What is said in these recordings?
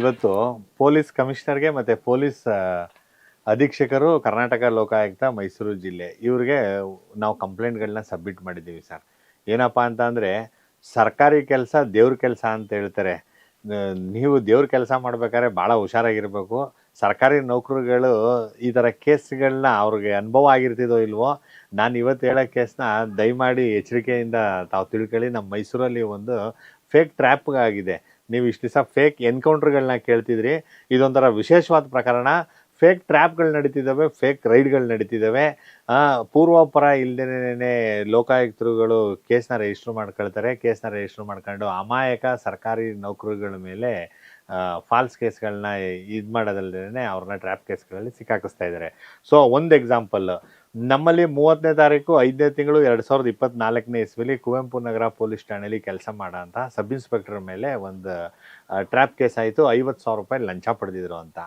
ಇವತ್ತು ಪೊಲೀಸ್ ಕಮಿಷನರ್ಗೆ ಮತ್ತೆ ಪೊಲೀಸ್ ಅಧೀಕ್ಷಕರು ಕರ್ನಾಟಕ ಲೋಕಾಯುಕ್ತ ಮೈಸೂರು ಜಿಲ್ಲೆ ಇವ್ರಿಗೆ ನಾವು ಕಂಪ್ಲೇಂಟ್ಗಳನ್ನ ಸಬ್ಮಿಟ್ ಮಾಡಿದ್ದೀವಿ ಸರ್. ಏನಪ್ಪ ಅಂತ ಅಂದರೆ ಸರ್ಕಾರಿ ಕೆಲಸ ದೇವ್ರ ಕೆಲಸ ಅಂತ ಹೇಳ್ತಾರೆ. ನೀವು ದೇವ್ರ ಕೆಲಸ ಮಾಡ್ಬೇಕಾದ್ರೆ ಭಾಳ ಹುಷಾರಾಗಿರ್ಬೇಕು. ಸರ್ಕಾರಿ ನೌಕರುಗಳು ಈ ಥರ ಕೇಸ್ಗಳನ್ನ ಅವ್ರಿಗೆ ಅನುಭವ ಆಗಿರ್ತಿದೋ ಇಲ್ವೋ, ನಾನು ಇವತ್ತು ಹೇಳೋ ಕೇಸ್ನ ದಯಮಾಡಿ ಎಚ್ಚರಿಕೆಯಿಂದ ತಾವು ತಿಳ್ಕೊಳ್ಳಿ. ನಮ್ಮ ಮೈಸೂರಲ್ಲಿ ಒಂದು ಫೇಕ್ ಟ್ರ್ಯಾಪ್ ಆಗಿದೆ. ನೀವು ಇಷ್ಟು ದಿವಸ ಫೇಕ್ ಎನ್ಕೌಂಟ್ರ್ಗಳನ್ನ ಕೇಳ್ತಿದ್ರಿ, ಇದೊಂಥರ ವಿಶೇಷವಾದ ಪ್ರಕರಣ. ಫೇಕ್ ಟ್ರ್ಯಾಪ್ಗಳು ನಡೀತಿದ್ದಾವೆ ಫೇಕ್ ರೈಡ್ಗಳು ನಡೀತಿದ್ದಾವೆ. ಪೂರ್ವಾಪರ ಇಲ್ದೇನೆ ಲೋಕಾಯುಕ್ತರುಗಳು ಕೇಸ್ನ ರಿಜಿಸ್ಟರ್ ಮಾಡ್ಕೊಳ್ತಾರೆ, ಕೇಸ್ನ ರಿಜಿಸ್ಟರ್ ಮಾಡ್ಕೊಂಡು ಅಮಾಯಕ ಸರ್ಕಾರಿ ನೌಕರಿಗಳ ಮೇಲೆ ಫಾಲ್ಸ್ ಕೇಸ್ಗಳನ್ನ ಇದು ಮಾಡೋದಲ್ಲದೇ ಅವ್ರನ್ನ ಟ್ರ್ಯಾಪ್ ಕೇಸ್ಗಳಲ್ಲಿ ಸಿಕ್ಕಾಕಿಸ್ತಾ ಇದ್ದಾರೆ. ಸೊ ಒಂದು ಎಕ್ಸಾಂಪಲ್ ನಮ್ಮಲ್ಲಿ ಮೂವತ್ತನೇ ತಾರೀಕು, ಐದನೇ ತಿಂಗಳು, ಎರಡು ಸಾವಿರದ ಇಪ್ಪತ್ನಾಲ್ಕನೇ ಇಸ್ವಿಲಿ ಕುವೆಂಪು ನಗರ ಪೊಲೀಸ್ ಠಾಣೆಯಲ್ಲಿ ಕೆಲಸ ಮಾಡೋಂಥ ಸಬ್ ಇನ್ಸ್ಪೆಕ್ಟರ್ ಮೇಲೆ ಒಂದು ಟ್ರ್ಯಾಪ್ ಕೇಸ್ ಆಯಿತು. ಐವತ್ತು ಸಾವಿರ ರೂಪಾಯಿ ಲಂಚ ಪಡೆದಿದ್ರು ಅಂತ.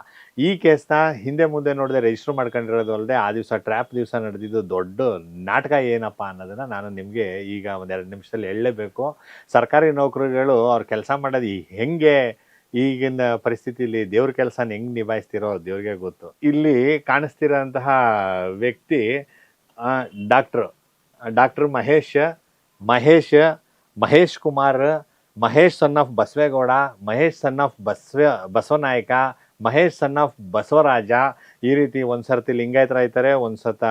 ಈ ಕೇಸ್ನ ಹಿಂದೆ ಮುಂದೆ ನೋಡಿದೆ ರಿಜಿಸ್ಟರ್ ಮಾಡ್ಕೊಂಡಿರೋದು ಅಲ್ಲದೆ ಆ ದಿವಸ ಟ್ರ್ಯಾಪ್ ದಿವಸ ನಡೆದಿದ್ದು ದೊಡ್ಡ ನಾಟಕ ಏನಪ್ಪ ಅನ್ನೋದನ್ನು ನಾನು ನಿಮಗೆ ಈಗ ಒಂದೆರಡು ನಿಮಿಷದಲ್ಲಿ ಹೇಳಲೇಬೇಕು. ಸರ್ಕಾರಿ ನೌಕರಿಗಳು ಅವ್ರು ಕೆಲಸ ಮಾಡೋದು ಹೆಂಗೆ ಈಗಿನ ಪರಿಸ್ಥಿತಿಲಿ ದೇವ್ರ ಕೆಲಸನ ಹೆಂಗ್ ನಿಭಾಯಿಸ್ತಿರೋ ದೇವ್ರಿಗೆ ಗೊತ್ತು. ಇಲ್ಲಿ ಕಾಣಿಸ್ತಿರೋಂತಹ ವ್ಯಕ್ತಿ doctor. Doctor Mahesh Mahesh Mahesh Kumar, Mahesh son of Basavegowda, Mahesh son of Basava, Basavanayaka, Mahesh son of Basavaraja. ಈ ರೀತಿ ಒಂದು ಸರ್ತಿ ಲಿಂಗಾಯತರಾಯ್ತಾರೆ ಒಂದು ಸತ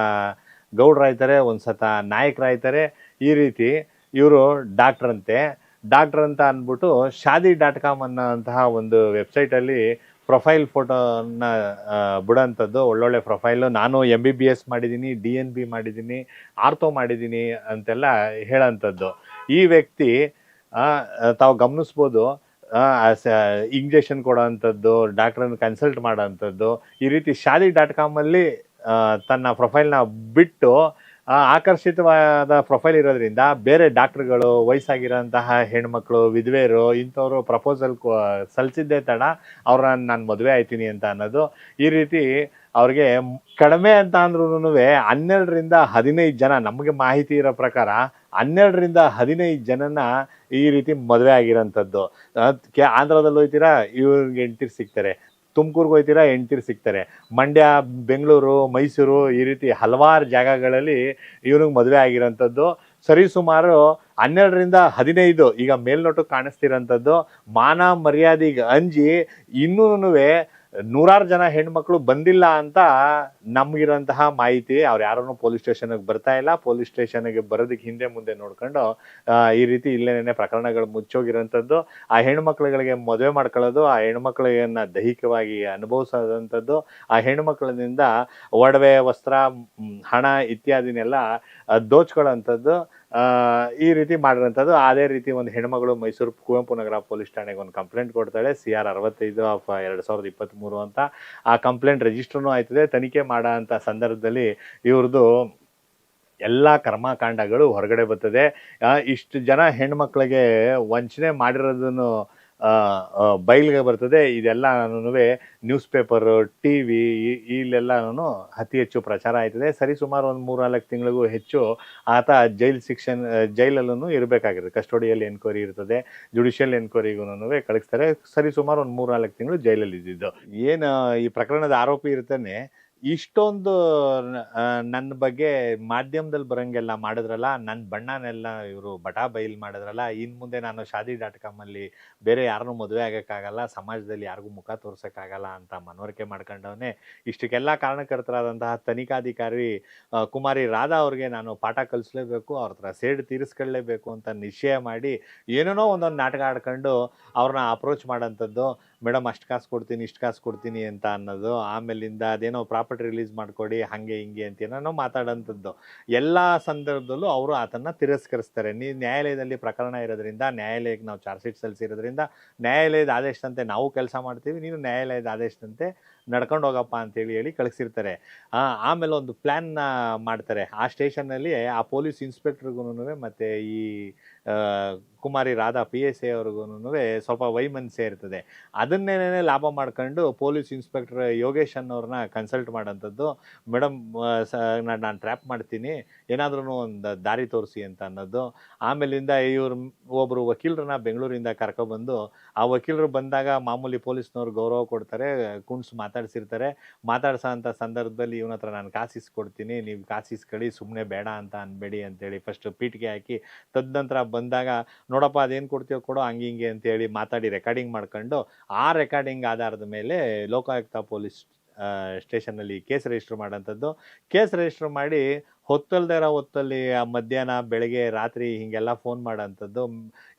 ಗೌಡ್ರಾಯ್ತಾರೆ ಒಂದು ಸತ ನಾಯಕರಾಯ್ತಾರೆ. ಈ ರೀತಿ ಇವರು ಡಾಕ್ಟ್ರಂತೆ. ಡಾಕ್ಟರ್ ಅಂತ ಅಂದ್ಬಿಟ್ಟು ಶಾದಿ ಡಾಟ್ ಕಾಮ್ ಅನ್ನೋಂತಹ ಒಂದು ವೆಬ್ಸೈಟಲ್ಲಿ ಪ್ರೊಫೈಲ್ ಫೋಟೋನ ಬಿಡೋಂಥದ್ದು, ಒಳ್ಳೊಳ್ಳೆ ಪ್ರೊಫೈಲು. ನಾನು ಎಂ ಬಿ ಬಿ ಎಸ್ ಮಾಡಿದ್ದೀನಿ ಡಿ ಎನ್ ಬಿ ಮಾಡಿದ್ದೀನಿ ಆರ್ತೋ ಮಾಡಿದ್ದೀನಿ ಅಂತೆಲ್ಲ ಹೇಳೋಂಥದ್ದು. ಈ ವ್ಯಕ್ತಿ ತಾವು ಗಮನಿಸ್ಬೋದು ಇಂಜೆಕ್ಷನ್ ಕೊಡೋವಂಥದ್ದು ಡಾಕ್ಟ್ರನ್ನು ಕನ್ಸಲ್ಟ್ ಮಾಡೋವಂಥದ್ದು ಈ ರೀತಿ ಶಾದಿ ಡಾಟ್ ಕಾಮಲ್ಲಿ ತನ್ನ ಪ್ರೊಫೈಲ್ನ ಬಿಟ್ಟು ಆಕರ್ಷಿತವಾದ ಪ್ರೊಫೈಲ್ ಇರೋದ್ರಿಂದ ಬೇರೆ ಡಾಕ್ಟ್ರುಗಳು, ವಯಸ್ಸಾಗಿರೋಂತಹ ಹೆಣ್ಮಕ್ಳು, ವಿಧವೆಯರು ಇಂಥವ್ರು ಪ್ರಪೋಸಲ್ ಸಲ್ಲಿಸಿದ್ದೇ ತಡ ಅವ್ರನ್ನ ನಾನು ಮದುವೆ ಆಯ್ತೀನಿ ಅಂತ ಅನ್ನೋದು ಈ ರೀತಿ ಅವ್ರಿಗೆ ಕಡಿಮೆ ಅಂತ ಅಂದ್ರೂ ಹನ್ನೆರಡರಿಂದ ಹದಿನೈದು ಜನ ನಮಗೆ ಮಾಹಿತಿ ಇರೋ ಪ್ರಕಾರ ಹನ್ನೆರಡರಿಂದ ಹದಿನೈದು ಜನನ ಈ ರೀತಿ ಮದುವೆ ಆಗಿರೋಂಥದ್ದು. ಆಂಧ್ರದಲ್ಲಿ ಹೋಗ್ತೀರಾ ಇವ್ರಿಗೆ ಹೆಂಡ್ತಿರ್ ಸಿಗ್ತಾರೆ. ತುಮಕೂರ್ಗೆ ಹೋಗ್ತೀರಾ ಎಂಟಿರು ಸಿಗ್ತಾರೆ. ಮಂಡ್ಯ, ಬೆಂಗಳೂರು, ಮೈಸೂರು ಈ ರೀತಿ ಹಲವಾರು ಜಾಗಗಳಲ್ಲಿ ಇವ್ರಿಗೆ ಮದುವೆ ಆಗಿರೋಂಥದ್ದು. ಸರಿಸುಮಾರು ಹನ್ನೆರಡರಿಂದ ಹದಿನೈದು ಈಗ ಮೇಲ್ನೋಟಕ್ಕೆ ಕಾಣಿಸ್ತಿರೋಂಥದ್ದು. ಮಾನ ಮರ್ಯಾದೆಗೆ ಅಂಜಿ ಇನ್ನೂ ನೂರಾರು ಜನ ಹೆಣ್ಮಕ್ಳು ಬಂದಿಲ್ಲ ಅಂತ ನಮಗಿರೋಂತಹ ಮಾಹಿತಿ, ಅವ್ರು ಯಾರನ್ನು ಪೊಲೀಸ್ ಸ್ಟೇಷನ್ಗೆ ಬರ್ತಾ ಇಲ್ಲ. ಪೊಲೀಸ್ ಸ್ಟೇಷನ್ಗೆ ಬರೋದಕ್ಕೆ ಹಿಂದೆ ಮುಂದೆ ನೋಡ್ಕೊಂಡು ಈ ರೀತಿ ಇಲ್ಲೇನೆ ಪ್ರಕರಣಗಳು ಮುಚ್ಚೋಗಿರೋಂಥದ್ದು ಆ ಹೆಣ್ಮಕ್ಳುಗಳಿಗೆ ಮದುವೆ ಮಾಡ್ಕೊಳ್ಳೋದು, ಆ ಹೆಣ್ಮಕ್ಳನ್ನ ದೈಹಿಕವಾಗಿ ಅನುಭವಿಸೋದಂಥದ್ದು, ಆ ಹೆಣ್ಮಕ್ಳಿಂದ ಒಡವೆ, ವಸ್ತ್ರ, ಹಣ ಇತ್ಯಾದಿನೆಲ್ಲ ದೋಚ್ಕೊಳ್ಳೋಂಥದ್ದು. ಈ ರೀತಿ ಮಾಡಿರೋಂಥದ್ದು. ಅದೇ ರೀತಿ ಒಂದು ಹೆಣ್ಮಗಳು ಮೈಸೂರು ಕುವೆಂಪು ನಗರ ಪೊಲೀಸ್ ಠಾಣೆಗೆ ಒಂದು ಕಂಪ್ಲೇಂಟ್ ಕೊಡ್ತಾಳೆ. ಸಿ ಆರ್ ಅರವತ್ತೈದು ಆಫ್ ಎರಡು ಸಾವಿರದ ಇಪ್ಪತ್ತ್ಮೂರು ಅಂತ ಆ ಕಂಪ್ಲೇಂಟ್ ರಿಜಿಸ್ಟರ್ನೂ ಆಯ್ತದೆ. ತನಿಖೆ ಮಾಡೋ ಅಂಥ ಸಂದರ್ಭದಲ್ಲಿ ಇವ್ರದ್ದು ಎಲ್ಲ ಕರ್ಮಕಾಂಡಗಳು ಹೊರಗಡೆ ಬರ್ತದೆ. ಇಷ್ಟು ಜನ ಹೆಣ್ಮಕ್ಳಿಗೆ ವಂಚನೆ ಮಾಡಿರೋದನ್ನು ಬಯಲಿಗೆ ಬರ್ತದೆ. ಇದೆಲ್ಲ ಇದೆಲ್ಲನೂ ನ್ಯೂಸ್ ಪೇಪರು ಟಿ ವಿ ನಾನು ಅತಿ ಹೆಚ್ಚು ಪ್ರಚಾರ ಆಯ್ತದೆ. ಸರಿ, ಸುಮಾರು ಒಂದು ಮೂರ್ನಾಲ್ಕು ತಿಂಗಳಿಗೂ ಹೆಚ್ಚು ಆತ ಜೈಲ್ ಶಿಕ್ಷನ್ ಜೈಲಲ್ಲೂ ಇರಬೇಕಾಗಿರುತ್ತೆ. ಕಸ್ಟೋಡಿಯಲ್ಲಿ ಎನ್ಕ್ವೈರಿ ಇರ್ತದೆ. ಜುಡಿಷಿಯಲ್ ಎನ್ಕ್ವೈರಿಗೂ ಕಳಿಸ್ತಾರೆ. ಸರಿ, ಸುಮಾರು ಒಂದು ಮೂರ್ನಾಲ್ಕು ತಿಂಗಳು ಜೈಲಲ್ಲಿ ಇದ್ದಿದ್ದು ಏನು ಈ ಪ್ರಕರಣದ ಆರೋಪಿ ಇರ್ತಾನೆ ಇಷ್ಟೊಂದು ನನ್ನ ಬಗ್ಗೆ ಮಾಧ್ಯಮದಲ್ಲಿ ಬರಂಗೆಲ್ಲ ಮಾಡಿದ್ರಲ್ಲ ನನ್ನ ಬಣ್ಣನೆಲ್ಲ ಇವರು ಬಟಾ ಬೈಲ್ ಮಾಡಿದ್ರಲ್ಲ, ಇನ್ ಮುಂದೆ ನಾನು ಶಾದಿ ಡಾಟ್ ಕಾಮಲ್ಲಿ ಬೇರೆ ಯಾರನ್ನೂ ಮದುವೆ ಆಗೋಕ್ಕಾಗಲ್ಲ, ಸಮಾಜದಲ್ಲಿ ಯಾರಿಗೂ ಮುಖ ತೋರ್ಸೋಕ್ಕಾಗಲ್ಲ ಅಂತ ಮನವರಿಕೆ ಮಾಡ್ಕೊಂಡವನೇ, ಇಷ್ಟಕ್ಕೆಲ್ಲ ಕಾರಣಕರ್ತರಾದಂತಹ ತನಿಖಾಧಿಕಾರಿ ಕುಮಾರಿ ರಾಧಾ ಅವ್ರಿಗೆ ನಾನು ಪಾಠ ಕಲಿಸ್ಲೇಬೇಕು, ಅವ್ರ ಹತ್ರ ಸೇಡು ತೀರಿಸ್ಕೊಳ್ಳೇಬೇಕು ಅಂತ ನಿಶ್ಚಯ ಮಾಡಿ, ಏನೇನೋ ಒಂದೊಂದು ನಾಟಕ ಆಡ್ಕೊಂಡು ಅವ್ರನ್ನ ಅಪ್ರೋಚ್ ಮಾಡೋಂಥದ್ದು. ಮೇಡಮ್, ಅಷ್ಟು ಕಾಸು ಕೊಡ್ತೀನಿ, ಇಷ್ಟು ಕಾಸು ಕೊಡ್ತೀನಿ ಅಂತ ಅನ್ನೋದು, ಆಮೇಲಿಂದ ಅದೇನೋ ಪ್ರಾಪರ್ಟಿ ರಿಲೀಸ್ ಮಾಡಿಕೊಡಿ, ಹಾಗೆ, ಹಿಂಗೆ ಅಂತ ಏನೋ ಮಾತಾಡೋಂಥದ್ದು. ಎಲ್ಲ ಸಂದರ್ಭದಲ್ಲೂ ಅವರು ಅದನ್ನು ತಿರಸ್ಕರಿಸ್ತಾರೆ. ನೀವು ನ್ಯಾಯಾಲಯದಲ್ಲಿ ಪ್ರಕರಣ ಇರೋದ್ರಿಂದ, ನ್ಯಾಯಾಲಯಕ್ಕೆ ನಾವು ಚಾರ್ಜ್ ಶೀಟ್ ಸಲ್ಲಿಸಿರೋದ್ರಿಂದ, ನ್ಯಾಯಾಲಯದ ಆದೇಶದಂತೆ ನಾವು ಕೆಲಸ ಮಾಡ್ತೀವಿ, ನೀನು ನ್ಯಾಯಾಲಯದ ಆದೇಶದಂತೆ ನಡ್ಕೊಂಡು ಹೋಗಪ್ಪ ಅಂತೇಳಿ ಹೇಳಿ ಕಳಿಸಿರ್ತಾರೆ. ಆಮೇಲೆ ಒಂದು ಪ್ಲ್ಯಾನ್ನ ಮಾಡ್ತಾರೆ. ಆ ಸ್ಟೇಷನ್ನಲ್ಲಿ ಆ ಪೊಲೀಸ್ ಇನ್ಸ್ಪೆಕ್ಟ್ರಿಗೂ ಮತ್ತು ಈ Kumari Radha P S A ಅವ್ರಿಗೂ ಸ್ವಲ್ಪ ವೈಮನಸ್ಸೆ ಇರ್ತದೆ. ಅದನ್ನೇನೇ ಲಾಭ ಮಾಡ್ಕೊಂಡು ಪೊಲೀಸ್ ಇನ್ಸ್ಪೆಕ್ಟರ್ ಯೋಗೇಶ್ ಅನ್ನೋರನ್ನ ಕನ್ಸಲ್ಟ್ ಮಾಡೋಂಥದ್ದು ಮೇಡಮ್ ನಾನು ಟ್ರ್ಯಾಪ್ ಮಾಡ್ತೀನಿ. ಏನಾದ್ರೂ ಒಂದು ದಾರಿ ತೋರಿಸಿ ಅಂತ ಅನ್ನೋದು. ಆಮೇಲಿಂದ ಇವರು ಒಬ್ಬರು ವಕೀಲರನ್ನ ಬೆಂಗಳೂರಿಂದ ಕರ್ಕೊಬಂದು ಆ ವಕೀಲರು ಬಂದಾಗ ಮಾಮೂಲಿ ಪೊಲೀಸ್ನವ್ರು ಗೌರವ ಕೊಡ್ತಾರೆ, ಕುಣ್ಸ್ ಮಾತಾಡ್ಸಿರ್ತಾರೆ. ಮಾತಾಡ್ಸೋ ಅಂಥ ಸಂದರ್ಭದಲ್ಲಿ ಇವನ ಹತ್ರ ನಾನು ಕಾಸು ಇಸ್ಕೊಡ್ತೀನಿ ನೀವು ಇಸ್ಕೊಳ್ಳಿ ಸುಮ್ಮನೆ ಬೇಡ ಅಂತ ಅನ್ಬೇಡಿ ಅಂತೇಳಿ ಫಸ್ಟ್ ಪೀಠಿಗೆ ಹಾಕಿ ತದನಂತರ ಬಂದಾಗ, ನೋಡಪ್ಪ ಅದೇನು ಕೊಡ್ತೀವೋ ಕೊಡೋ, ಹಂಗೆ ಹಿಂಗೆ ಅಂತೇಳಿ ಮಾತಾಡಿ ರೆಕಾರ್ಡಿಂಗ್ ಮಾಡ್ಕೊಂಡು, ಆ ರೆಕಾರ್ಡಿಂಗ್ ಆಧಾರದ ಮೇಲೆ ಲೋಕಾಯುಕ್ತ ಪೊಲೀಸ್ ಸ್ಟೇಷನಲ್ಲಿ ಕೇಸ್ ರಿಜಿಸ್ಟರ್ ಮಾಡೋಂಥದ್ದು. ಕೇಸ್ ರಿಜಿಸ್ಟರ್ ಮಾಡಿ ಹೊತ್ತಲ್ದೇ ಇರೋ ಹೊತ್ತಲ್ಲಿ ಆ ಮಧ್ಯಾಹ್ನ, ಬೆಳಗ್ಗೆ, ರಾತ್ರಿ ಹೀಗೆಲ್ಲ ಫೋನ್ ಮಾಡೋಂಥದ್ದು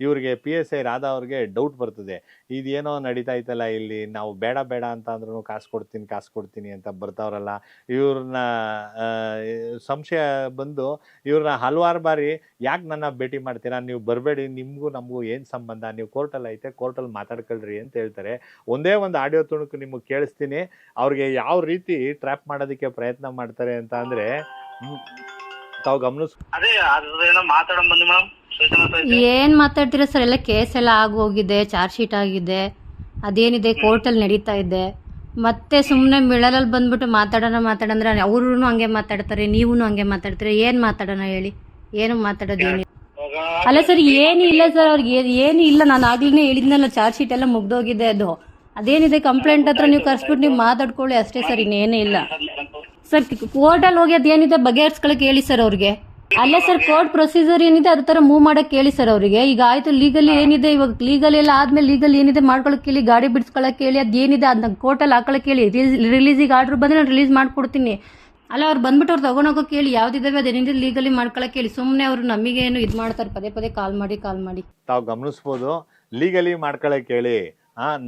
ಇವರಿಗೆ ಪಿ ಎಸ್ ಐ ರಾಧಾ ಅವ್ರಿಗೆ ಡೌಟ್ ಬರ್ತದೆ. ಇದೇನೋ ನಡೀತಾ ಇತ್ತಲ್ಲ ಇಲ್ಲಿ, ನಾವು ಬೇಡ ಬೇಡ ಅಂತ ಅಂದ್ರೂ ಕಾಸು ಕೊಡ್ತೀನಿ ಕಾಸು ಕೊಡ್ತೀನಿ ಅಂತ ಬರ್ತಾವ್ರಲ್ಲ. ಇವ್ರನ್ನ ಸಂಶಯ ಬಂದು ಇವ್ರನ್ನ ಹಲವಾರು ಬಾರಿ, ಯಾಕೆ ನನ್ನ ಭೇಟಿ ಮಾಡ್ತೀರಾ? ನೀವು ಬರಬೇಡಿ, ನಿಮಗೂ ನಮಗೂ ಏನು ಸಂಬಂಧ? ನೀವು ಕೋರ್ಟಲ್ಲಿ ಐತೆ, ಕೋರ್ಟಲ್ಲಿ ಮಾತಾಡ್ಕೊಳ್ರಿ ಅಂತ ಹೇಳ್ತಾರೆ. ಒಂದೇ ಒಂದು ಆಡಿಯೋ ತುಣುಕು ನಿಮಗೆ ಕೇಳಿಸ್ತೀನಿ. ಅವ್ರಿಗೆ ಯಾವ ರೀತಿ ಟ್ರ್ಯಾಪ್ ಮಾಡೋದಕ್ಕೆ ಪ್ರಯತ್ನ ಮಾಡ್ತಾರೆ ಅಂತ ಅಂದರೆ ತಾವು ಗಮನಿಸ್. ಅದೇ ಅದೇನೋ ಮಾತಾಡೋಣ ಬಂದಿ ಮೇಡಮ್. ಸೂಚನಾ ಸಹಿತ ಏನ್ ಮಾತಾಡ್ತೀರಾ ಸರ್? ಎಲ್ಲ ಕೇಸ್ ಎಲ್ಲ ಆಗೋಗಿದೆ ಚಾರ್ಜ್ ಶೀಟ್ ಆಗಿದೆ ಅದೇನಿದೆ ಕೋರ್ಟಲ್ಲಿ ನಡೀತಾ ಇದೆ. ಮತ್ತೆ ಸುಮ್ಮನೆ ಮಿಳಲಲ್ಲಿ ಬಂದ್ಬಿಟ್ಟು ಮಾತಾಡೋಣ ಮಾತಾಡಂದ್ರೆ ಅವ್ರೂ ಹಂಗೆ ಮಾತಾಡ್ತಾರೆ ನೀವು ಹಂಗೆ ಮಾತಾಡ್ತೀರಾ? ಏನು ಮಾತಾಡೋಣ ಹೇಳಿ? ಏನು ಮಾತಾಡೋದು ಏನಿಲ್ಲ. ಅಲ್ಲ ಸರ್ ಏನು ಇಲ್ಲ ಸರ್ ಅವ್ರಿಗೆ ಏನ್- ಏನು ಇಲ್ಲ ನಾನು ಆಗ್ಲೇ ಹೇಳಿದ್ನಲ್ಲ ಚಾರ್ಜ್ ಶೀಟ್ ಎಲ್ಲ ಮುಗ್ದೋಗಿದೆ ಅದು. ಅದೇನಿದೆ ಕಂಪ್ಲೇಂಟ್ ಹತ್ರ ನೀವು ಕರ್ಸ್ಬಿಟ್ಟು ನೀವು ಮಾತಾಡ್ಕೊಳ್ಳಿ ಅಷ್ಟೇ ಸರ್ ಇನ್ನೇನೇ ಇಲ್ಲ. ಸರ್ ಕೋರ್ಟಲ್ಲಿ ಹೋಗಿ ಅದೇನಿದೆ ಬಗೆಹರಿಸ್ಕೊಳಕ್ಕೆ ಹೇಳಿ ಸರ್ ಅವ್ರಿಗೆ. ಅಲ್ಲ ಸರ್, ಕೋರ್ಟ್ ಪ್ರೊಸೀಜರ್ ಏನಿದೆ ಅದ ತರ ಮೂವ್ ಮಾಡಕ್ಕೆ ಹೇಳಿ ಸರ್ ಅವರಿಗೆ. ಈಗ ಆಯ್ತು ಲೀಗಲಿ ಏನಿದೆ, ಇವಾಗ ಲೀಗಲ್ ಎಲ್ಲ ಆದ್ಮೇಲೆ ಲೀಗಲ್ ಏನಿದೆ ಮಾಡ್ಕೊಳಕ್ಕೆ ಹೇಳಿ, ಗಾಡಿ ಬಿಡಿಸ್ಕೊಳಕ್ಕೆ ಹೇಳಿ, ಅದೇನಿದೆ ಅದನ್ನ ಕೋರ್ಟಲ್ಲಿ ಹಾಕೊಳಕ್ಕೆ ಹೇಳಿ ರಿಲೀಸಿಗೆ ಆರ್ಡರ್ ಬಂದ್ರೆ ನಾನು ರಿಲೀಸ್ ಮಾಡ್ಕೊಡ್ತೀನಿ. ಅಲ್ಲ, ಅವ್ರು ಬಂದ್ಬಿಟ್ಟು ಅವ್ರು ತಗೊಂಡೋಗಕ್ಕೆ ಹೇಳಿ, ಯಾವ್ದಿದಾವೆ ಅದೇನಿದೆ ಲೀಗಲಿ ಮಾಡ್ಕೊಳಕ್ಕೆ ಹೇಳಿ. ಸುಮ್ಮನೆ ಅವರು ನಮಗೆ ಏನು ಇದು ಮಾಡ್ತಾರೆ ಪದೇ ಪದೇ ಕಾಲ್ ಮಾಡಿ ಕಾಲ್ ಮಾಡಿ. ತಾವು ಗಮನಿಸ್ಬೋದು ಲೀಗಲಿ ಮಾಡ್ಕೊಳಕ್ಕೆ ಹೇಳಿ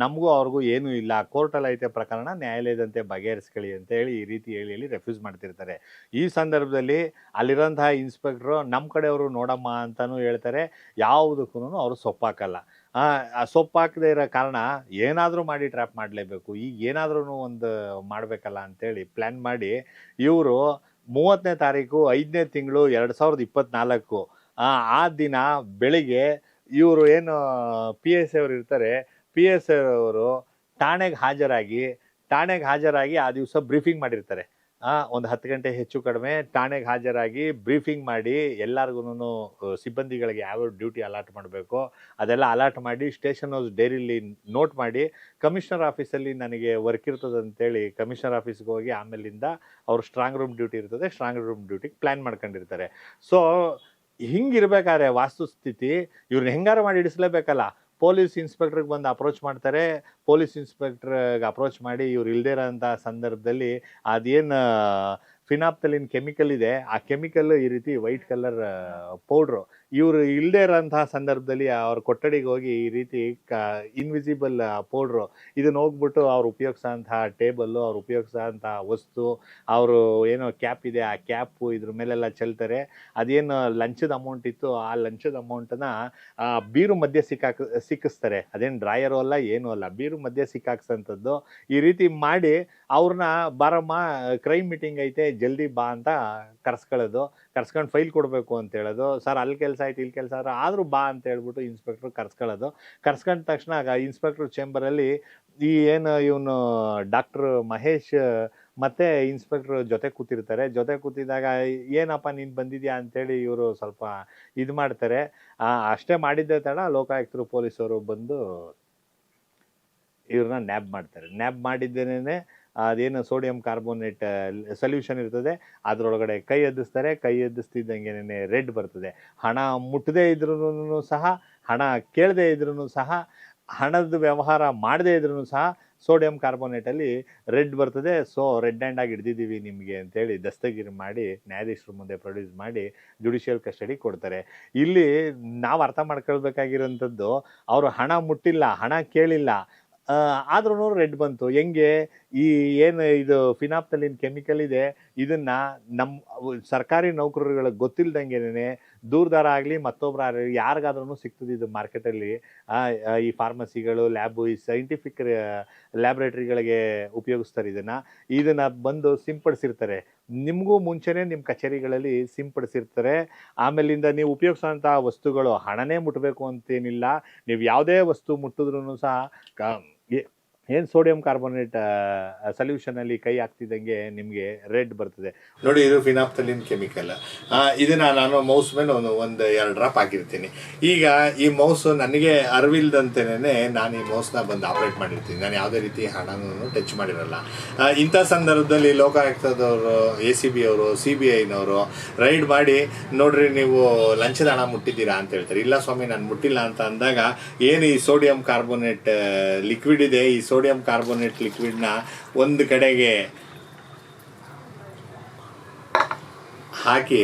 ನಮಗೂ ಅವ್ರಿಗೂ ಏನೂ ಇಲ್ಲ. ಕೋರ್ಟಲ್ಲಿ ಐತೆ ಪ್ರಕರಣ ನ್ಯಾಯಾಲಯದಂತೆ ಬಗೆಹರಿಸ್ಕೊಳ್ಳಿ ಅಂತ ಹೇಳಿ ಈ ರೀತಿ ಹೇಳಿ ಹೇಳಿ ರೆಫ್ಯೂಸ್ ಮಾಡ್ತಿರ್ತಾರೆ. ಈ ಸಂದರ್ಭದಲ್ಲಿ ಅಲ್ಲಿರೋಂತಹ ಇನ್ಸ್ಪೆಕ್ಟ್ರು ನಮ್ಮ ಕಡೆಯವರು ನೋಡಮ್ಮ ಅಂತಲೂ ಹೇಳ್ತಾರೆ. ಯಾವುದಕ್ಕೂ ಅವರು ಸೊಪ್ಪಾಕಲ್ಲ. ಸೊಪ್ಪಾಕದೇ ಇರೋ ಕಾರಣ ಏನಾದರೂ ಮಾಡಿ ಟ್ರ್ಯಾಪ್ ಮಾಡಲೇಬೇಕು. ಈಗ ಏನಾದ್ರೂ ಒಂದು ಮಾಡಬೇಕಲ್ಲ ಅಂತೇಳಿ ಪ್ಲ್ಯಾನ್ ಮಾಡಿ ಇವರು ಮೂವತ್ತನೇ ತಾರೀಕು, ಐದನೇ ತಿಂಗಳು ಎರಡು ಸಾವಿರದ ಇಪ್ಪತ್ನಾಲ್ಕು, ಆ ದಿನ ಬೆಳಿಗ್ಗೆ ಇವರು ಏನು ಪಿ ಎಸ್ ಅವರು ಇರ್ತಾರೆ ಪಿ ಎಸ್ ಅವರು ಠಾಣೆಗೆ ಹಾಜರಾಗಿ ಠಾಣೆಗೆ ಹಾಜರಾಗಿ ಆ ದಿವಸ ಬ್ರೀಫಿಂಗ್ ಮಾಡಿರ್ತಾರೆ. ಒಂದು ಹತ್ತು ಗಂಟೆ ಹೆಚ್ಚು ಕಡಿಮೆ ಠಾಣೆಗೆ ಹಾಜರಾಗಿ ಬ್ರೀಫಿಂಗ್ ಮಾಡಿ ಎಲ್ಲರಿಗೂ ಸಿಬ್ಬಂದಿಗಳಿಗೆ ಯಾವ ಡ್ಯೂಟಿ ಅಲಾಟ್ ಮಾಡಬೇಕು ಅದೆಲ್ಲ ಅಲಾಟ್ ಮಾಡಿ ಸ್ಟೇಷನ್ ಹೌಸ್ ಡೈರಿಲಿ ನೋಟ್ ಮಾಡಿ ಕಮಿಷನರ್ ಆಫೀಸಲ್ಲಿ ನನಗೆ ವರ್ಕ್ ಇರ್ತದೆ ಅಂತೇಳಿ ಕಮಿಷನರ್ ಆಫೀಸ್ಗೆ ಹೋಗಿ ಆಮೇಲಿಂದ ಅವರು ಸ್ಟ್ರಾಂಗ್ ರೂಮ್ ಡ್ಯೂಟಿ ಇರ್ತದೆ ಸ್ಟ್ರಾಂಗ್ ರೂಮ್ ಡ್ಯೂಟಿಗೆ ಪ್ಲ್ಯಾನ್ ಮಾಡ್ಕೊಂಡಿರ್ತಾರೆ. ಸೊ ಹಿಂಗಿರ್ಬೇಕಾದ್ರೆ ವಾಸ್ತುಸ್ಥಿತಿ ಇವ್ರನ್ನ ಹೆಂಗಾರು ಮಾಡಿ ಇಡಿಸ್ಲೇಬೇಕಲ್ಲ? ಪೊಲೀಸ್ ಇನ್ಸ್ಪೆಕ್ಟ್ರಿಗೆ ಬಂದು ಅಪ್ರೋಚ್ ಮಾಡ್ತಾರೆ. ಪೊಲೀಸ್ ಇನ್ಸ್ಪೆಕ್ಟ್ರಿಗೆ ಅಪ್ರೋಚ್ ಮಾಡಿ ಇವ್ರು ಇಲ್ಲದೇ ಇರೋಂಥ ಸಂದರ್ಭದಲ್ಲಿ ಅದೇನು ಫಿನಾಪ್ತಲಿನ್ ಕೆಮಿಕಲ್ ಇದೆ. ಆ ಕೆಮಿಕಲ್ ಈ ರೀತಿ ವೈಟ್ ಕಲರ್ ಪೌಡ್ರು ಇವರು ಇಲ್ಲದೇ ಇರೋಂತಹ ಸಂದರ್ಭದಲ್ಲಿ ಅವ್ರ ಕೊಠಡಿಗೆ ಹೋಗಿ ಈ ರೀತಿ ಕ ಇನ್ವಿಸಿಬಲ್ ಪೌಡ್ರು ಇದನ್ನ ಹೋಗ್ಬಿಟ್ಟು ಅವ್ರು ಉಪಯೋಗಿಸೋಂತಹ ಟೇಬಲ್ಲು ಅವ್ರು ಉಪಯೋಗಿಸೋಂತಹ ವಸ್ತು, ಅವರು ಏನೋ ಕ್ಯಾಪ್ ಇದೆ, ಆ ಕ್ಯಾಪು ಇದ್ರ ಮೇಲೆಲ್ಲ ಚೆಲ್ತಾರೆ. ಅದೇನು ಲಂಚದ ಅಮೌಂಟ್ ಇತ್ತು, ಆ ಲಂಚದ ಅಮೌಂಟನ್ನು ಬೀರು ಮಧ್ಯೆ ಸಿಕ್ಕಾಕ್, ಸಿಕ್ಕಿಸ್ತಾರೆ. ಅದೇನು ಡ್ರಾಯರು ಅಲ್ಲ, ಏನೂ ಅಲ್ಲ. ಬೀರು ಮಧ್ಯೆ ಸಿಕ್ಕಾಕ್ಸೋಂಥದ್ದು. ಈ ರೀತಿ ಮಾಡಿ ಅವ್ರನ್ನ, ಬಾರಮ್ಮ ಕ್ರೈಮ್ ಮೀಟಿಂಗ್ ಐತೆ, ಜಲ್ದಿ ಬಾ ಅಂತ ಕರ್ಸ್ಕೊಳ್ಳೋದು. ಕರ್ಸ್ಕೊಂಡು ಫೈಲ್ ಕೊಡಬೇಕು ಅಂತ ಹೇಳೋದು. ಸರ್, ಅಲ್ಲಿ ಕೆಲಸ ಆಯ್ತು, ಇಲ್ಲಿ ಕೆಲಸ ಆದ್ರೆ ಆದರೂ ಬಾ ಅಂತ ಹೇಳ್ಬಿಟ್ಟು ಇನ್ಸ್ಪೆಕ್ಟ್ರು ಕರ್ಸ್ಕೊಳ್ಳೋದು. ಕರ್ಸ್ಕೊಂಡ ತಕ್ಷಣ ಇನ್ಸ್ಪೆಕ್ಟ್ರ್ ಚೇಂಬರಲ್ಲಿ ಈ ಏನು ಇವನು ಡಾಕ್ಟ್ರ್ ಮಹೇಶ್ ಮತ್ತೆ ಇನ್ಸ್ಪೆಕ್ಟ್ರ್ ಜೊತೆ ಕೂತಿರ್ತಾರೆ. ಜೊತೆ ಕೂತಿದ್ದಾಗ, ಏನಪ್ಪ ನೀನು ಬಂದಿದ್ಯಾ? ಅಂತೇಳಿ ಇವರು ಸ್ವಲ್ಪ ಇದು ಮಾಡ್ತಾರೆ. ಅಷ್ಟೇ ಮಾಡಿದ್ದೆ ತಡ ಲೋಕಾಯುಕ್ತರು, ಪೊಲೀಸರು ಬಂದು ಇವ್ರನ್ನ ನ್ಯಾಬ್ ಮಾಡ್ತಾರೆ. ನ್ಯಾಬ್ ಮಾಡಿದ್ದೇನೆ ಅದೇನು ಸೋಡಿಯಂ ಕಾರ್ಬೋನೇಟ್ ಸೊಲ್ಯೂಷನ್ ಇರ್ತದೆ, ಅದರೊಳಗಡೆ ಕೈ ಎದ್ದಿಸ್ತಾರೆ, ಕೈ ಎದ್ದಿಸ್ತಿದ್ದಂಗೆ ರೆಡ್ ಬರ್ತದೆ. ಹಣ ಮುಟ್ಟದೇ ಇದ್ರೂ ಸಹ, ಹಣ ಕೇಳದೇ ಇದ್ರೂ ಸಹ ಹಣದ ವ್ಯವಹಾರ ಮಾಡದೇ ಇದ್ರೂ ಸಹ ಸೋಡಿಯಂ ಕಾರ್ಬೋನೇಟಲ್ಲಿ ರೆಡ್ ಬರ್ತದೆ. ಸೊ, ರೆಡ್ ಹ್ಯಾಂಡ್ ಆಗಿ ಹಿಡ್ದಿದ್ದೀವಿ ನಿಮಗೆ ಅಂತೇಳಿ ದಸ್ತಗಿರಿ ಮಾಡಿ, ನ್ಯಾಯಾಧೀಶರ ಮುಂದೆ ಪ್ರೊಡ್ಯೂಸ್ ಮಾಡಿ ಜುಡಿಷಿಯಲ್ ಕಸ್ಟಡಿ ಕೊಡ್ತಾರೆ. ಇಲ್ಲಿ ನಾವು ಅರ್ಥ ಮಾಡ್ಕೊಳ್ಬೇಕಾಗಿರೋಂಥದ್ದು, ಅವರು ಹಣ ಮುಟ್ಟಿಲ್ಲ, ಹಣ ಕೇಳಿಲ್ಲ ಆದ್ರೂ ರೆಡ್ ಬಂತು. ಹೆಂಗೆ? ಈ ಏನು ಇದು ಫಿನಾಪ್ತಲಿನ್ ಕೆಮಿಕಲ್ ಇದೆ? ಇದನ್ನ ನಮ್ಮ ಸರ್ಕಾರಿ ನೌಕರರುಗಳಿಗೆ ಗೊತ್ತಿಲ್ದಂಗೆನೆ ದೂರದಾರ ಆಗಲಿ ಮತ್ತೊಬ್ಬರ ಯಾರಿಗಾದ್ರೂ ಸಿಗ್ತದೆ ಇದು ಮಾರ್ಕೆಟಲ್ಲಿ ಈ ಫಾರ್ಮಸಿಗಳು ಲ್ಯಾಬು ಈ ಸೈಂಟಿಫಿಕ್ ಲ್ಯಾಬ್ರೇಟರಿಗಳಿಗೆ ಉಪಯೋಗಿಸ್ತಾರೆ ಇದನ್ನು. ಇದನ್ನು ಬಂದು ಸಿಂಪಡಿಸಿರ್ತಾರೆ. ನಿಮಗೂ ಮುಂಚೆನೇ ನಿಮ್ಮ ಕಚೇರಿಗಳಲ್ಲಿ ಸಿಂಪಡಿಸಿರ್ತಾರೆ. ಆಮೇಲಿಂದ ನೀವು ಉಪಯೋಗಿಸೋಂಥ ವಸ್ತುಗಳು ಹಣನೇ ಮುಟ್ಟಬೇಕು ಅಂತೇನಿಲ್ಲ. ನೀವು ಯಾವುದೇ ವಸ್ತು ಮುಟ್ಟಿದ್ರೂ ಸಹ ಕ ಏನು ಸೋಡಿಯಂ ಕಾರ್ಬೋನೇಟ್ ಸೊಲ್ಯೂಷನಲ್ಲಿ ಕೈ ಹಾಕ್ತಿದ್ದಂಗೆ ನಿಮಗೆ ರೆಡ್ ಬರ್ತದೆ. ನೋಡಿ, ಇದು ಫಿನಾಪ್ತಲಿನ್ ಕೆಮಿಕಲ್. ಇದನ್ನ ನಾನು ಮೌಸ್ ಮೇಲೆ ಒಂದು ಒಂದು ಎರಡು ಡ್ರಾಪ್ ಹಾಕಿರ್ತೀನಿ. ಈಗ ಈ ಮೌಸ್ ನನಗೆ ಅರಿವಿಲ್ದಂತೆಯೇ ನಾನು ಈ ಮೌಸ್ನ ಬಂದು ಆಪ್ರೇಟ್ ಮಾಡಿರ್ತೀನಿ. ನಾನು ಯಾವುದೇ ರೀತಿ ಹಣನೂ ಟಚ್ ಮಾಡಿರಲ್ಲ. ಇಂಥ ಸಂದರ್ಭದಲ್ಲಿ ಲೋಕಾಯುಕ್ತದವರು, ಎ ಸಿ ಬಿ ಅವರು, ಸಿ ಬಿ ಐನವರು ರೈಡ್ ಮಾಡಿ, ನೋಡ್ರಿ, ನೀವು ಲಂಚದ ಹಣ ಮುಟ್ಟಿದ್ದೀರಾ ಅಂತ ಹೇಳ್ತಾರೆ. ಇಲ್ಲ ಸ್ವಾಮಿ, ನಾನು ಮುಟ್ಟಿಲ್ಲ ಅಂತ ಅಂದಾಗ, ಏನು ಈ ಸೋಡಿಯಂ ಕಾರ್ಬೋನೇಟ್ ಲಿಕ್ವಿಡ್ ಇದೆ, ಈ ಸೋಡಿಯಂ ಕಾರ್ಬೋನೇಟ್ ಲಿಕ್ವಿಡ್ನ ಒಂದು ಕಡೆಗೆ ಹಾಕಿ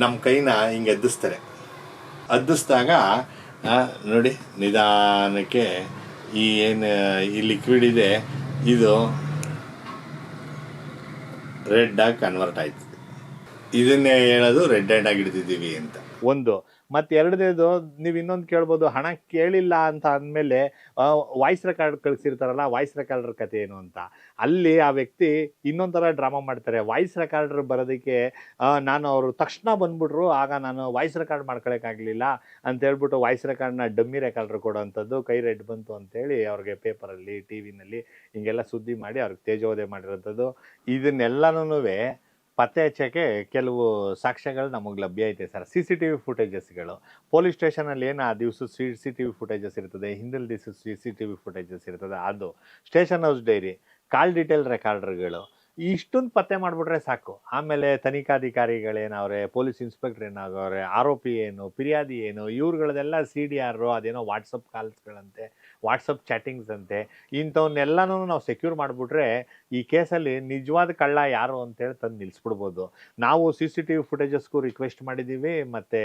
ನಮ್ಮ ಕೈನ ಹಿಂಗೆ ಎದ್ದಿಸ್ತಾರೆ. ಅದ್ದಿಸ್ದಾಗ ನೋಡಿ, ನಿಧಾನಕ್ಕೆ ಈ ಏನು, ಈ ಲಿಕ್ವಿಡ್ ಇದೆ, ಇದು ರೆಡ್ ಆಗಿ ಕನ್ವರ್ಟ್ ಆಯ್ತು ಇದನ್ನೇ ಹೇಳೋದು ರೆಡ್ ಆ್ಯಂಡ್ ಆಗಿ ಅಂತ. ಒಂದು ಮತ್ತೆ ಎರಡನೇದು ನೀವು ಇನ್ನೊಂದು ಕೇಳ್ಬೋದು, ಹಣ ಕೇಳಿಲ್ಲ ಅಂತ ಅಂದಮೇಲೆ ವಾಯ್ಸ್ ರೆಕಾರ್ಡ್ ಕಳಿಸಿರ್ತಾರಲ್ಲ ವಾಯ್ಸ್ ರೆಕಾರ್ಡರ್ ಕತೆ ಏನು ಅಂತ. ಅಲ್ಲಿ ಆ ವ್ಯಕ್ತಿ ಇನ್ನೊಂಥರ ಡ್ರಾಮಾ ಮಾಡ್ತಾರೆ. ವಾಯ್ಸ್ ರೆಕಾರ್ಡರ್ ಬರೋದಕ್ಕೆ ನಾನು ಅವರು ತಕ್ಷಣ ಬಂದ್ಬಿಟ್ರು, ಆಗ ನಾನು ವಾಯ್ಸ್ ರೆಕಾರ್ಡ್ ಮಾಡ್ಕೊಳಕ್ಕಾಗಲಿಲ್ಲ ಅಂತ ಹೇಳ್ಬಿಟ್ಟು ವಾಯ್ಸ್ ರೆಕಾರ್ಡ್ನ ಡಮ್ಮಿ ರೆಕಾರ್ಡರ್ ಕೊಡೋವಂಥದ್ದು ಕೈ ರೆಡ್ ಬಂತು ಅಂತೇಳಿ ಅವ್ರಿಗೆ ಪೇಪರಲ್ಲಿ ಟಿ ವಿನಲ್ಲಿ ಹಿಂಗೆಲ್ಲ ಸುದ್ದಿ ಮಾಡಿ ಅವ್ರಿಗೆ ತೇಜೋದೆ ಮಾಡಿರೋಂಥದ್ದು. ಇದನ್ನೆಲ್ಲನೂ ಪತ್ತೆ ಹಚ್ಚೋಕ್ಕೆ ಕೆಲವು ಸಾಕ್ಷ್ಯಗಳು ನಮಗೆ ಲಭ್ಯ ಐತೆ sir. C C T V ಫುಟೇಜಸ್ಗಳು. Police ಸ್ಟೇಷನಲ್ಲಿ ಏನು ಆ ದಿವಸ C C T V footages ಇರ್ತದೆ ಹಿಂದಿನ ದಿವಸ C C T V footages ಇರ್ತದೆ, ಅದು. Station house diary, call detail ರೆಕಾರ್ಡರ್ಗಳು. ಇಷ್ಟೊಂದು ಪತ್ತೆ ಮಾಡಿಬಿಟ್ರೆ ಸಾಕು. ಆಮೇಲೆ ತನಿಖಾಧಿಕಾರಿಗಳೇನವ್ರೆ ಪೊಲೀಸ್ ಇನ್ಸ್ಪೆಕ್ಟರ್ ಏನಾಗವ್ರೆ ಆರೋಪಿ ಏನು, ಫಿರ್ಯಾದಿ ಏನು, ಇವ್ರುಗಳದೆಲ್ಲ ಸಿ ಡಿ ಆರು ಅದೇನೋ ವಾಟ್ಸಪ್ ಕಾಲ್ಸ್ಗಳಂತೆ ವಾಟ್ಸಪ್ ಚಾಟಿಂಗ್ಸ್ ಅಂತೆ ಇಂಥವನ್ನೆಲ್ಲನೂ ನಾವು ಸೆಕ್ಯೂರ್ ಮಾಡಿಬಿಟ್ರೆ ಈ ಕೇಸಲ್ಲಿ ನಿಜವಾದ ಕಳ್ಳ ಯಾರು ಅಂತೇಳಿ ತಂದು ನಿಲ್ಲಿಸ್ಬಿಡ್ಬೋದು ನಾವು ಸಿ ಸಿ ಟಿ ವಿ ಫುಟೇಜಸ್ಗೂ ರಿಕ್ವೆಸ್ಟ್ ಮಾಡಿದ್ದೀವಿ ಮತ್ತು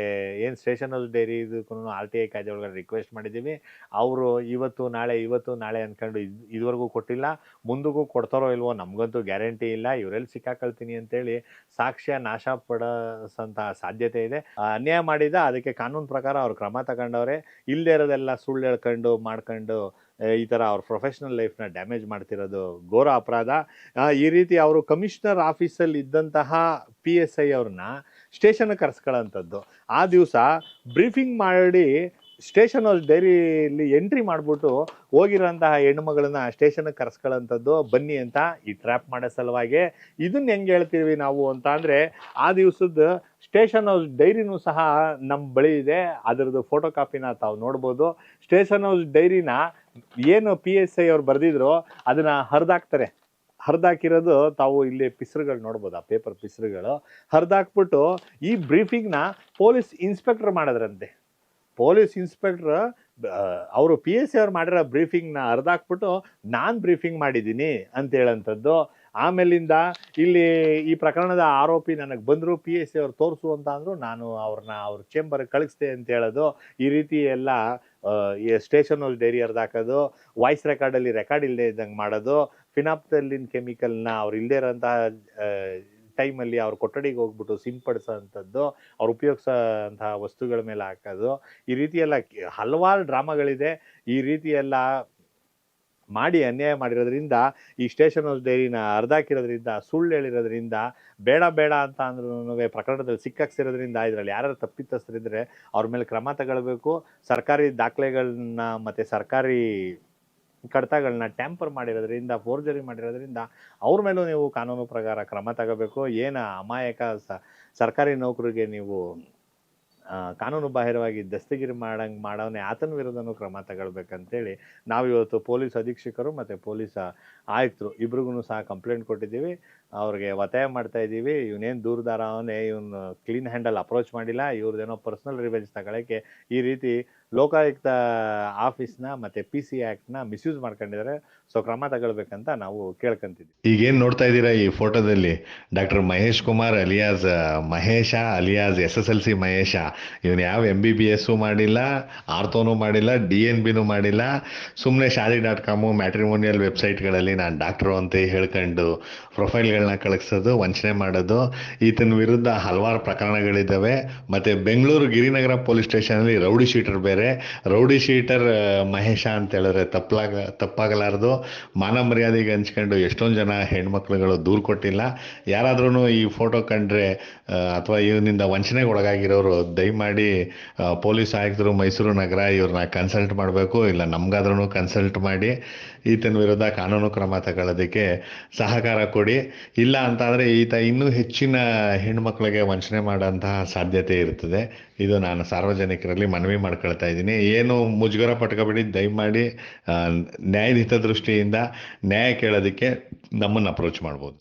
ಏನು ಸ್ಟೇಷನ್ ಹೌಸ್ ಡೈರಿ ಇದಕ್ಕೂ ಆರ್ ಟಿ ಐ ಕಾಯ್ದೆ ಒಳಗಡೆ ರಿಕ್ವೆಸ್ಟ್ ಮಾಡಿದ್ದೀವಿ ಅವರು ಇವತ್ತು ನಾಳೆ ಇವತ್ತು ನಾಳೆ ಅಂದ್ಕೊಂಡು ಇದು, ಇದುವರೆಗೂ ಕೊಟ್ಟಿಲ್ಲ, ಮುಂದಕ್ಕೂ ಕೊಡ್ತಾರೋ ಇಲ್ವೋ ನಮಗಂತೂ ಗ್ಯಾರಂಟಿ ಇಲ್ಲ ಇವರೆಲ್ಲಿ ಸಿಕ್ಕಾಕೊಳ್ತೀನಿ ಅಂತೇಳಿ ಸಾಕ್ಷ್ಯ ನಾಶ ಪಡಿಸೋಂಥ ಸಾಧ್ಯತೆ ಇದೆ. ಅನ್ಯಾಯ ಮಾಡಿದ, ಅದಕ್ಕೆ ಕಾನೂನು ಪ್ರಕಾರ ಅವ್ರು ಕ್ರಮ ತಗೊಂಡವ್ರೆ. ಇಲ್ಲದೇ ಇರೋದೆಲ್ಲ ಸುಳ್ಳು ಹೇಳ್ಕೊಂಡು ಮಾಡ್ಕೊಂಡು ಆ, ಈ ಥರ ಅವ್ರ ಪ್ರೊಫೆಷ್ನಲ್ ಲೈಫ್ನ ಡ್ಯಾಮೇಜ್ ಮಾಡ್ತಿರೋದು ಘೋರ ಅಪರಾಧ. ಈ ರೀತಿ ಅವರು ಕಮಿಷನರ್ ಆಫೀಸಲ್ಲಿ ಇದ್ದಂತಹ ಪಿ ಎಸ್ ಐ ಅವ್ರನ್ನ ಸ್ಟೇಷನ್ಗೆ ಕರೆಸ್ಕೊಳ್ಳೋಂಥದ್ದು ಆ ದಿವಸ ಬ್ರೀಫಿಂಗ್ ಮಾಡಿ ಸ್ಟೇಷನ್ ಹೌಸ್ ಡೈರಿಲಿ ಎಂಟ್ರಿ ಮಾಡಿಬಿಟ್ಟು ಹೋಗಿರೋಂತಹ ಹೆಣ್ಣುಮಗಳನ್ನ ಸ್ಟೇಷನ್ಗೆ ಕರೆಸ್ಕೊಳ್ಳೋಂಥದ್ದು ಬನ್ನಿ ಅಂತ ಈ ಟ್ರ್ಯಾಪ್ ಮಾಡೋ ಸಲುವಾಗಿ. ಇದನ್ನ ಹೆಂಗೆ ಹೇಳ್ತೀವಿ ನಾವು ಅಂತ ಅಂದರೆ ಆ ದಿವಸದ ಸ್ಟೇಷನ್ ಹೌಸ್ ಡೈರಿನೂ ಸಹ ನಮ್ಮ ಬಳಿ ಇದೆ. ಅದರದ್ದು ಫೋಟೋ ಕಾಪಿನ ತಾವು ನೋಡ್ಬೋದು. ಸ್ಟೇಷನ್ ಹೌಸ್ ಡೈರಿನ ಏನು ಪಿ ಎಸ್ ಐ ಅವ್ರು ಬರೆದಿದ್ರು ಅದನ್ನು ಹರಿದಾಕ್ತಾರೆ. ಹರಿದಾಕಿರೋದು ತಾವು ಇಲ್ಲಿ ಪಿಸ್ರುಗಳು ನೋಡ್ಬೋದು, ಆ ಪೇಪರ್ ಪಿಸ್ರುಗಳು. ಹರಿದಾಕ್ಬಿಟ್ಟು ಈ ಬ್ರೀಫಿಂಗ್ನ ಪೊಲೀಸ್ ಇನ್ಸ್ಪೆಕ್ಟರ್ ಮಾಡಿದ್ರಂತೆ. ಪೊಲೀಸ್ ಇನ್ಸ್ಪೆಕ್ಟ್ರ್ ಅವರು ಪಿ ಎಸ್ ಸಿ ಅವ್ರು ಮಾಡಿರೋ ಬ್ರೀಫಿಂಗ್ನ ಅರ್ಧಾಕ್ಬಿಟ್ಟು ನಾನು ಬ್ರೀಫಿಂಗ್ ಮಾಡಿದ್ದೀನಿ ಅಂತ ಹೇಳೋಂಥದ್ದು. ಆಮೇಲಿಂದ ಇಲ್ಲಿ ಈ ಪ್ರಕರಣದ ಆರೋಪಿ ನನಗೆ ಬಂದರು ಪಿ ಎಸ್ ಸಿ ಅವ್ರು ತೋರಿಸು ಅಂತ ಅಂದರು, ನಾನು ಅವ್ರನ್ನ ಅವ್ರ ಚೇಂಬರ್ಗೆ ಕಳಿಸ್ದೆ ಅಂತ ಹೇಳೋದು. ಈ ರೀತಿ ಎಲ್ಲ ಸ್ಟೇಷನ್ ಹೌಸ್ ಡೈರಿ ಹಾಕೋದು ವಾಯ್ಸ್ ರೆಕಾರ್ಡಲ್ಲಿ ರೆಕಾರ್ಡ್ ಇಲ್ಲದೆ ಇದ್ದಂಗೆ ಮಾಡೋದು ಫಿನಾಪ್ತಲ್ಲಿನ ಕೆಮಿಕಲ್ನ ಅವ್ರು ಇಲ್ಲದೇ ಇರೋಂತಹ ಟೈಮಲ್ಲಿ ಅವ್ರ ಕೊಠಡಿಗೆ ಹೋಗ್ಬಿಟ್ಟು ಸಿಂಪಡಿಸೋ ಅಂಥದ್ದು ಅವ್ರು ಉಪಯೋಗಿಸೋಂತಹ ವಸ್ತುಗಳ ಮೇಲೆ ಹಾಕೋದು, ಈ ರೀತಿಯೆಲ್ಲ ಹಲವಾರು ಡ್ರಾಮಾಗಳಿದೆ. ಈ ರೀತಿಯೆಲ್ಲ ಮಾಡಿ ಅನ್ಯಾಯ ಮಾಡಿರೋದ್ರಿಂದ, ಈ ಸ್ಟೇಷನ್ ಹೌಸ್ ಡೈರಿನ ಅರ್ಧಾಕಿರೋದ್ರಿಂದ ಸುಳ್ಳು ಹೇಳಿರೋದ್ರಿಂದ, ಬೇಡ ಬೇಡ ಅಂತ ಅಂದ್ರೂ ಪ್ರಕರಣದಲ್ಲಿ ಸಿಕ್ಕಾಕ್ಸಿರೋದ್ರಿಂದ, ಇದರಲ್ಲಿ ಯಾರು ತಪ್ಪಿತಸ್ಥರಿದ್ದರೆ ಅವ್ರ ಮೇಲೆ ಕ್ರಮ ತಗೊಳ್ಬೇಕು. ಸರ್ಕಾರಿ ದಾಖಲೆಗಳನ್ನ ಮತ್ತು ಸರ್ಕಾರಿ ಕಡತಗಳನ್ನ ಟ್ಯಾಂಪರ್ ಮಾಡಿರೋದ್ರಿಂದ ಫೋರ್ಜರಿ ಮಾಡಿರೋದ್ರಿಂದ ಅವ್ರ ಮೇಲೂ ನೀವು ಕಾನೂನು ಪ್ರಕಾರ ಕ್ರಮ ತಗೋಬೇಕು. ಏನು ಅಮಾಯಕ ಸರ್ಕಾರಿ ನೌಕರಿಗೆ ನೀವು ಕಾನೂನು ಬಾಹಿರವಾಗಿ ದಸ್ತಗಿರಿ ಮಾಡಂಗೆ ಮಾಡೋನೆ ಆತನ ವಿರುದ್ಧನೂ ಕ್ರಮ ತಗೊಳ್ಬೇಕಂತೇಳಿ ನಾವು ಇವತ್ತು ಪೊಲೀಸ್ ಅಧೀಕ್ಷಕರು ಮತ್ತು ಪೊಲೀಸ್ ಆಯುಕ್ತರು ಇಬ್ರಿಗೂ ಸಹ ಕಂಪ್ಲೇಂಟ್ ಕೊಟ್ಟಿದ್ದೀವಿ. ಅವ್ರಿಗೆ ಒತ್ತಾಯ ಮಾಡ್ತಾ ಇದ್ದೀವಿ. ಇವನೇನು ದೂರದಾರ ಅವನೇ, ಇವನು ಕ್ಲೀನ್ ಹ್ಯಾಂಡಲ್ ಅಪ್ರೋಚ್ ಮಾಡಿಲ್ಲ. ಇವ್ರದ್ದೇನೋ ಪರ್ಸ್ನಲ್ ರಿವೆಂಜ್ ತಗೊಳ್ಳೋಕ್ಕೆ ಈ ರೀತಿ ಲೋಕಾಯುಕ್ತ ಆಫೀಸ್ನ ಮತ್ತೆ ಪಿ ಸಿ ಆ್ಯಕ್ಟ್ನ ಮಿಸ್ಯೂಸ್ ಮಾಡ್ಕೊಂಡಿದ್ದಾರೆ. ಸೊ ಕ್ರಮ ತಗೊಳ್ಬೇಕಂತ ನಾವು ಕೇಳ್ಕೊಂತಿದ್ವಿ ಈಗೇನು ನೋಡ್ತಾ ಇದ್ದೀರಾ ಈ ಫೋಟೋದಲ್ಲಿ? Doctor Mahesh Kumar alias Mahesha, alias S S L C Mahesha. ಇವನು ಯಾವ ಎಂ ಬಿ ಬಿ ಎಸ್ಸು ಮಾಡಿಲ್ಲ ಆರ್ತೋನು ಮಾಡಿಲ್ಲ ಡಿ ಎನ್ ಬಿನೂ ಮಾಡಿಲ್ಲ. ಸುಮ್ಮನೆ ಶಾದಿ ಡಾಟ್ ಕಾಮು ಮ್ಯಾಟ್ರಿಮೋನಿಯಲ್ ವೆಬ್ಸೈಟ್ಗಳಲ್ಲಿ ನಾನು ಡಾಕ್ಟ್ರು ಅಂತ ಹೇಳ್ಕೊಂಡು ಪ್ರೊಫೈಲ್ಗಳನ್ನ ಕಳಿಸೋದು, ವಂಚನೆ ಮಾಡೋದು, ಈತನ ವಿರುದ್ಧ ಹಲವಾರು ಪ್ರಕರಣಗಳಿದ್ದಾವೆ ಮತ್ತು ಬೆಂಗಳೂರು ಗಿರಿನಗರ ಪೊಲೀಸ್ ಸ್ಟೇಷನಲ್ಲಿ ರೌಡಿ ಶೀಟರ್ ಬೇರೆ. ರೌಡಿ ಶೀಟರ್ ಮಹೇಶ ಅಂತ ಹೇಳಿದ್ರೆ ತಪ್ಪಲಾಗ ತಪ್ಪಾಗಲಾರದು. ಮಾನ ಮರ್ಯಾದೆಗೆ ಹಂಚ್ಕೊಂಡು ಎಷ್ಟೊಂದು ಜನ ಹೆಣ್ಮಕ್ಳುಗಳು ದೂರು ಕೊಟ್ಟಿಲ್ಲ. ಯಾರಾದ್ರೂ ಈ ಫೋಟೋ ಕಂಡ್ರೆ ಅಥವಾ ಇವನಿಂದ ವಂಚನೆಗೆ ಒಳಗಾಗಿರೋರು, ದಯಮಾಡಿ ಪೊಲೀಸ್ ಆಯುಕ್ತರು ಮೈಸೂರು ನಗರ ಇವ್ರನ್ನ ಕನ್ಸಲ್ಟ್ ಮಾಡಬೇಕು, ಇಲ್ಲ ನಮ್ಗಾದ್ರೂ ಕನ್ಸಲ್ಟ್ ಮಾಡಿ, ಈತನ ವಿರುದ್ಧ ಕಾನೂನು ಕ್ರಮ ತಗೊಳ್ಳೋದಕ್ಕೆ ಸಹಕಾರ ಕೊಡಿ ಇಲ್ಲ ಅಂತಾದರೆ ಈತ ಇನ್ನೂ ಹೆಚ್ಚಿನ ಹೆಣ್ಮಕ್ಳಿಗೆ ವಂಚನೆ ಮಾಡೋಂತಹ ಸಾಧ್ಯತೆ ಇರ್ತದೆ. ಇದು ನಾನು ಸಾರ್ವಜನಿಕರಲ್ಲಿ ಮನವಿ ಮಾಡ್ಕೊಳ್ತಾ ಇದ್ದೀನಿ. ಏನು ಮುಜುಗರ ಪಟ್ಕೋಬೇಡಿ. ದಯಮಾಡಿ ನ್ಯಾಯದ ಹಿತದೃಷ್ಟಿಯಿಂದ ನ್ಯಾಯ ಕೇಳೋದಕ್ಕೆ ನಮ್ಮನ್ನು ಅಪ್ರೋಚ್ ಮಾಡ್ಬೋದು.